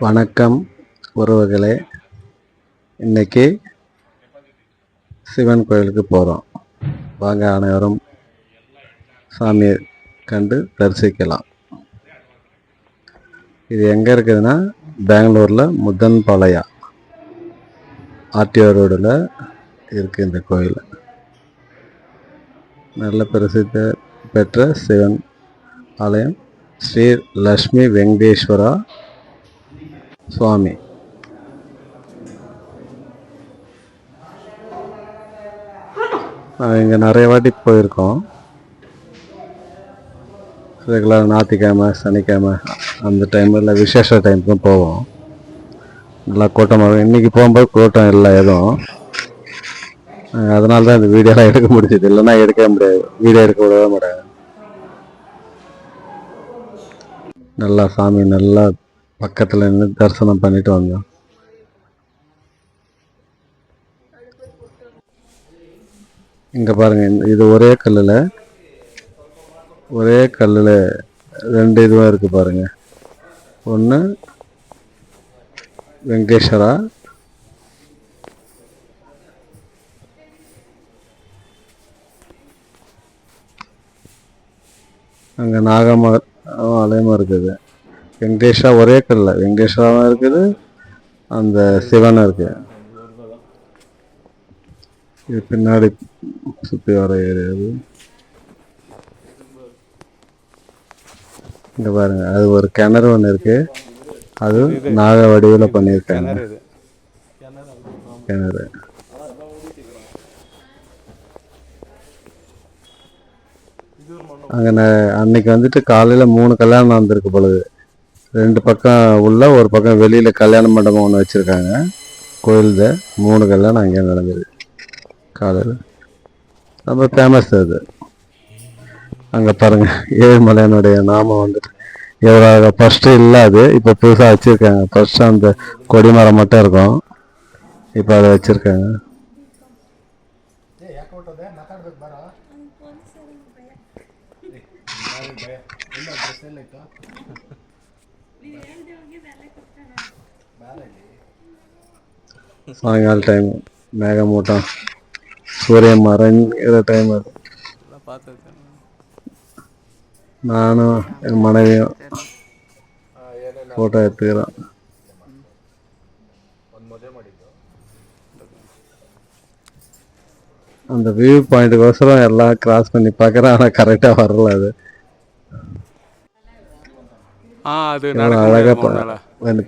வணக்கம் உறவுகளே. இன்னைக்கு சிவன் கோயிலுக்கு போகிறோம் வாங்க அனைவரும் சாமியை கண்டு தரிசிக்கலாம். இது எங்கே இருக்குதுன்னா பெங்களூரில் முத்தன்பாளையா ஆர்டிஓ ரோடில் இருக்குது இந்த கோயில். நல்ல பிரசித்த பெற்ற சிவன் ஆலயம் ஸ்ரீ லக்ஷ்மி வெங்கடேஸ்வரா சுவாமி. நாங்கள் இங்கே நிறைய வாட்டி போயிருக்கோம். ரெகுலர் ஞாயிற்றுக்கிழமை சனிக்கிழமை அந்த டைமில் விசேஷ டைமுக்கும் போவோம். நல்லா கூட்டமாக இருக்கும். இன்றைக்கி போகும்போது கூட்டம் இல்லை எதுவும். அதனால தான் இந்த வீடியோலாம் எடுக்க முடிஞ்சது. இல்லைன்னா எடுக்கவே முடியாது. வீடியோ எடுக்க விடவே முடியாது நல்லா சாமி நல்லா பக்கத்தில் நின்று தரிசனம் பண்ணிட்டு வந்தோம். இங்கே பாருங்க இது ஒரே கல்லில் ஒரே கல்லில் ரெண்டு இதுவாக இருக்குது பாருங்க. ஒன்று வெங்கடேஸ்வரா அங்கே நாகம ஆலயமாக இருக்குது. வெங்கடேஷா ஒரே கல்ல. வெங்கடேஷாவும் இருக்குது அந்த சிவனும் இருக்கு. இது பின்னாடி சுற்றி வர ஏரியா இங்க பாருங்க அது ஒரு கிணறு ஒன்று இருக்கு. அது நாக வடிவில் பண்ணியிருக்காங்க. கிணறு. அங்கே ந- அன்னைக்கு வந்துட்டு காலையில் மூணு கல்யாணம் வந்திருக்கு பொழுது. ரெண்டு பக்கம் உள்ள ஒரு பக்கம் வெளியில் கல்யாண மண்டபம் ஒன்று வச்சுருக்காங்க. கோயில்த மூணு கல்யாணம் அங்கேயே நடந்தது. காலையில் ரொம்ப ஃபேமஸ் அது. அங்கே பாருங்கள் ஏழுமலையனுடைய நாமம் வந்துட்டு. எவ்வளோ ஃபஸ்ட்டு இல்லாது இப்போ புதுசாக வச்சுருக்காங்க. ஃபஸ்ட்டு அந்த கொடிமரம் மட்டும் இருக்கும். இப்போ அதை வச்சுருக்காங்க. சாயங்கால டைம் மேகமூட்டம் சூரியன் மறைங்கிற டைம் அது. நானும் என் மனைவியும் ஃபோட்டோ எடுத்துக்கிறோம். அந்த வியூ பாயிண்ட்டுக்கோசரம் எல்லாம் கிராஸ் பண்ணி பார்க்குறேன் ஆனால் கரெக்டாக வரல அது. ஆ அது அழகாக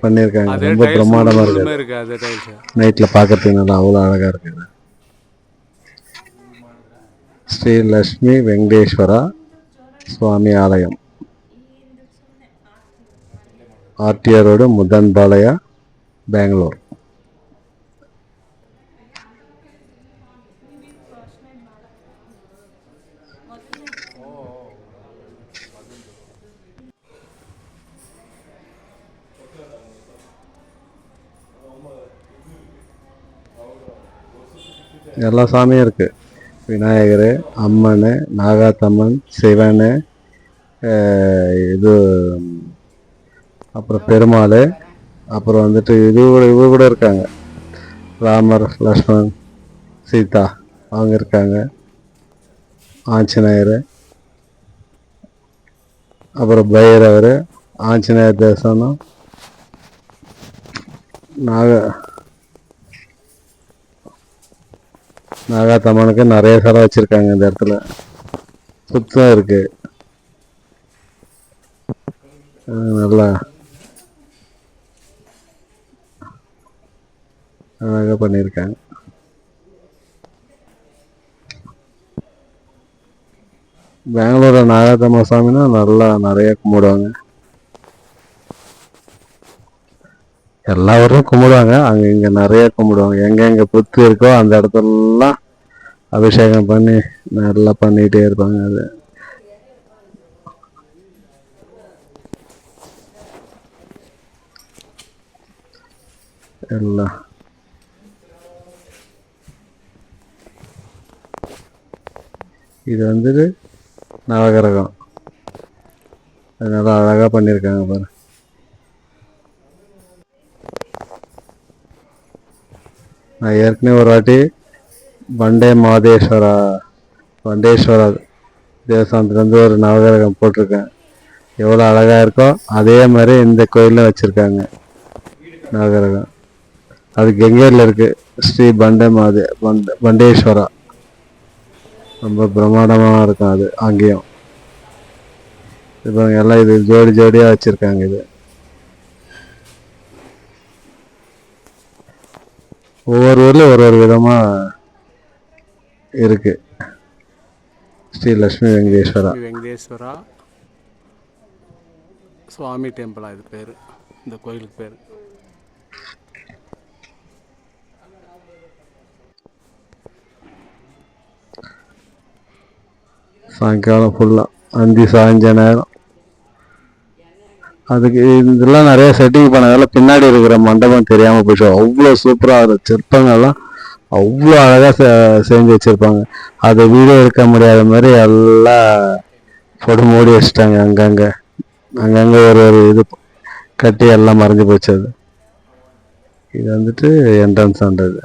பண்ணியிருக்காங்க. ரொம்ப முழுமே இருக்கு நைட்டில் பார்க்கறதுக்கு நல்லா அவ்வளோ அழகாக இருக்குது. ஸ்ரீ லக்ஷ்மி வெங்கடேஸ்வரா சுவாமி ஆலயம். RTR road Muthanpalya Bangalore. எல்லா சாமியும் இருக்குது விநாயகர் அம்மன் நாகாத்தம்மன் சிவன் இது அப்புறம் பெருமாள் அப்புறம் வந்துட்டு இது கூட இவங்க கூட இருக்காங்க. ராமர் லக்ஷ்மன் சீதா அவங்க இருக்காங்க. ஆஞ்சநேயர் அப்புறம் பைரவர் ஆஞ்சநேயர் தேசனம் நாக நாகாத்தம்மனுக்கு நிறைய சிலை வச்சிருக்காங்க இந்த இடத்துல. சுத்தம் இருக்கு. நல்லா. அழகாக பண்ணியிருக்காங்க. பெங்களூர் நாகாத்தம்ம சாமினா நல்லா நிறைய கும்பிடுவாங்க. எல்லா ஊரும் கும்பிடுவாங்க. அங்கே இங்கே நிறைய கும்பிடுவாங்க. எங்க எங்க புத்து இருக்கோ அந்த இடத்துலலாம் அபிஷேகம் பண்ணி நல்லா பண்ணிகிட்டே இருப்பாங்க அது. எல்லாம். இது வந்துட்டு நவகிரகம். அதனால அழகாக பண்ணியிருக்காங்க பாரு. நான் ஏற்கனவே ஒரு வாட்டி வண்டே மாதேஸ்வரா வண்டேஸ்வரா தேவஸ்தானத்துலேருந்து ஒரு நவகிரகம் போட்டிருக்கேன். எவ்வளோ அழகாக இருக்கோ அதே மாதிரி இந்த கோயிலில் வச்சுருக்காங்க நவகிரகம். அது கெங்கேரில் இருக்குது ஸ்ரீ பண்டே மாதே பண்ட பண்டேஸ்வரா ரொம்ப பிரம்மாண்டமாக இருக்கும் அது அங்கேயும். இப்போ எல்லாம் இது ஜோடி ஜோடியாக வச்சுருக்காங்க இது. ஒவ்வொரு ஊர்லேயும் ஒரு ஒரு விதமாக இருக்கு. ஸ்ரீ லட்சுமி வெங்கடேஸ்வரா. வெங்கடேஸ்வரா சுவாமி டெம்பிளா இது பேர். இந்த கோயிலுக்கு பேர். சாயங்காலம் ஃபுல்லாக அந்தி சாய்ஞ்ச நேரம். அதுக்கு இதெல்லாம் நிறைய செட்டிங் பண்ணதால பின்னாடி இருக்கிற மண்டபம் தெரியாமல் போயிடுச்சு. அவ்வளோ சூப்பராக சிற்பங்கள்லாம் அவ்வளோ அழகாக செஞ்சு வச்சுருப்பாங்க. அதை வீடியோ எடுக்க முடியாத மாதிரி எல்லாம் போட்டு மூடி வச்சுட்டாங்க அங்கங்கே. அங்கங்கே ஒரு ஒரு இது கட்டி எல்லாம் மறைஞ்சு போச்சு அது. இது வந்துட்டு என்ட்ரன்ஸ் ஆண்டது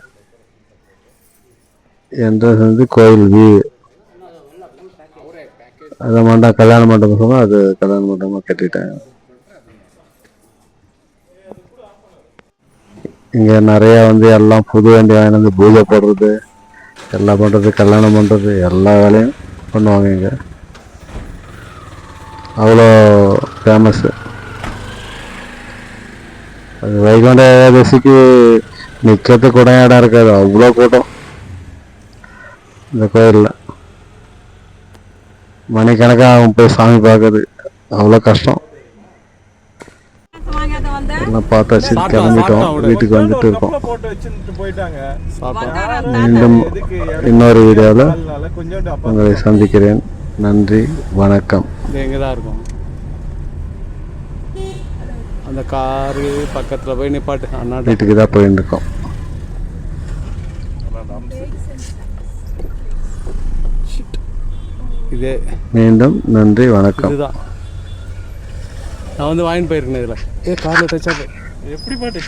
என்ட்ரன்ஸ் வந்து கோயில் வியூ அதை மண்டபம் கல்யாண மண்டபம் சொன்னா அது கல்யாண மண்டபமாக கட்டிட்டாங்க. இங்கே நிறையா வந்து எல்லாம் புது வண்டி வாங்கிட்டு வந்து பூஜை போடுறது எல்லாம் பண்ணுறது கல்யாணம் பண்ணுறது எல்லா வேலையும் பண்ணுவாங்க இங்கே. அவ்வளோ ஃபேமஸ்ஸு அது வைகுண்ட ஏகாதசிக்கு நிற்கிறது கூட இடம் இருக்காது அவ்வளோ கூட்டம். இந்த கோயிலில். மணிக்கணக்காக அவன் போய் சாமி பார்க்குறது அவ்வளோ கஷ்டம். எல்லாம் பார்த்தாச்சு கிளம்பிட்டோம். வீட்டுக்கு வந்துட்டு இருக்கோம். மீண்டும் இன்னொரு வீடியோவில் உங்களை சந்திக்கிறேன். நன்றி வணக்கம். இது எங்கே தான் இருக்கும். அந்த காரு பக்கத்தில் போய் நிப்பாட்டு. அண்ணாட்ட வீட்டுக்கு தான் போயிட்டு இருக்கோம் இதே. மீண்டும் நன்றி வணக்கம். இதுதான். நான் வந்து வாங்கிட்டு போயிருக்கேன் இதில். ஏ காரில் டச்சா எப்படி பாட்டு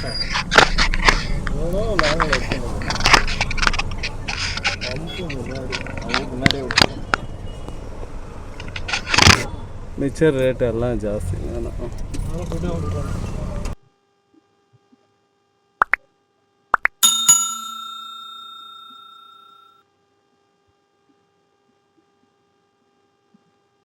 மிச்சர் ரேட் எல்லாம் ஜாஸ்தி. வேணாம்.